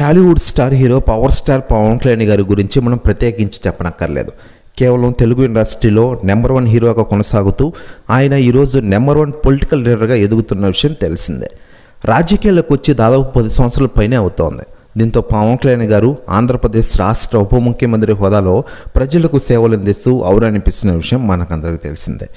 Tollywood star hero power star Pawan Kalyan గారి గురించి మనం ప్రత్యేకించి చెప్పనక్కర్లేదు. కేవలం తెలుగు ఇండస్ట్రీలో నెంబర్ వన్ హీరోగా కొనసాగుతూ ఆయన ఈరోజు నెంబర్ వన్ పొలిటికల్ లీడర్గా ఎదుగుతున్న విషయం తెలిసిందే. రాజకీయాలకు వచ్చి దాదాపు పది సంవత్సరాల పైనే అవుతోంది. దీంతో పవన్ కళ్యాణ్ గారు ఆంధ్రప్రదేశ్ రాష్ట్ర ఉప ముఖ్యమంత్రి హోదాలో ప్రజలకు సేవలు అందిస్తూ ఔరనిపిస్తున్న విషయం మనకందరికీ తెలిసిందే.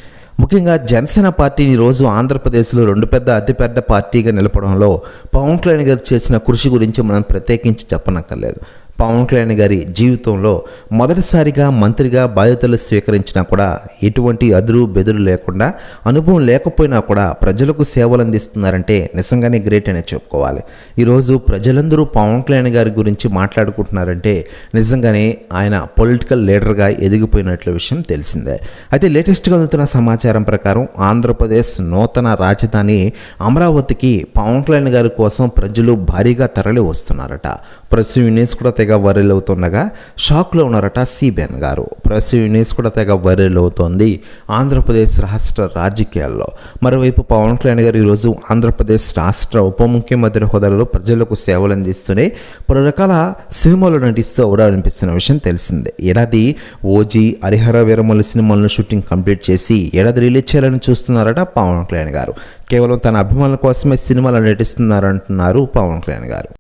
ముఖ్యంగా జనసేన పార్టీని రోజు ఆంధ్రప్రదేశ్లో రెండు పెద్ద అతిపెద్ద పార్టీగా నిలపడంలో పవన్ కళ్యాణ్ గారు చేసిన కృషి గురించి మనం ప్రత్యేకించి చెప్పనక్కర్లేదు. పవన్ కళ్యాణ్ గారి జీవితంలో మొదటిసారిగా మంత్రిగా బాధ్యతలు స్వీకరించినా కూడా ఎటువంటి అదురు బెదురు లేకుండా అనుభవం లేకపోయినా కూడా ప్రజలకు సేవలు అందిస్తున్నారంటే నిజంగానే గ్రేట్ అని చెప్పుకోవాలి. ఈరోజు ప్రజలందరూ పవన్ కళ్యాణ్ గారి గురించి మాట్లాడుకుంటున్నారంటే నిజంగానే ఆయన పొలిటికల్ లీడర్గా ఎదిగిపోయినట్ల విషయం తెలిసిందే. అయితే లేటెస్ట్గా అందుతున్న సమాచారం ప్రకారం ఆంధ్రప్రదేశ్ నూతన రాజధాని అమరావతికి పవన్ కళ్యాణ్ గారి కోసం ప్రజలు భారీగా తరలి వస్తున్నారట ప్రెస్ యూనియన్స్ కూడా తెగ తెగ వరల్ అవుతుండగా షాక్లో ఉన్నారట సిబిఎన్ గారు. ప్రెస్ యూనియన్స్ కూడా తెగ వరల్ అవుతోంది ఆంధ్రప్రదేశ్ రాష్ట్ర రాజకీయాల్లో. మరోవైపు పవన్ కళ్యాణ్ గారు ఈరోజు ఆంధ్రప్రదేశ్ రాష్ట్ర ఉప ముఖ్యమంత్రి హోదాలో ప్రజలకు సేవలు అందిస్తూనే పలు రకాల సినిమాలు నటిస్తూ కూడా అనిపిస్తున్న విషయం తెలిసిందే. ఏడాది ఓజీ హరిహర వీరమల్లు సినిమాలను షూటింగ్ కంప్లీట్ చేసి ఏడాది రిలీజ్ చేయాలని చూస్తున్నారట పవన్ కళ్యాణ్ గారు. కేవలం తన అభిమానుల కోసమే సినిమాలు నటిస్తున్నారంటున్నారు పవన్ కళ్యాణ్ గారు.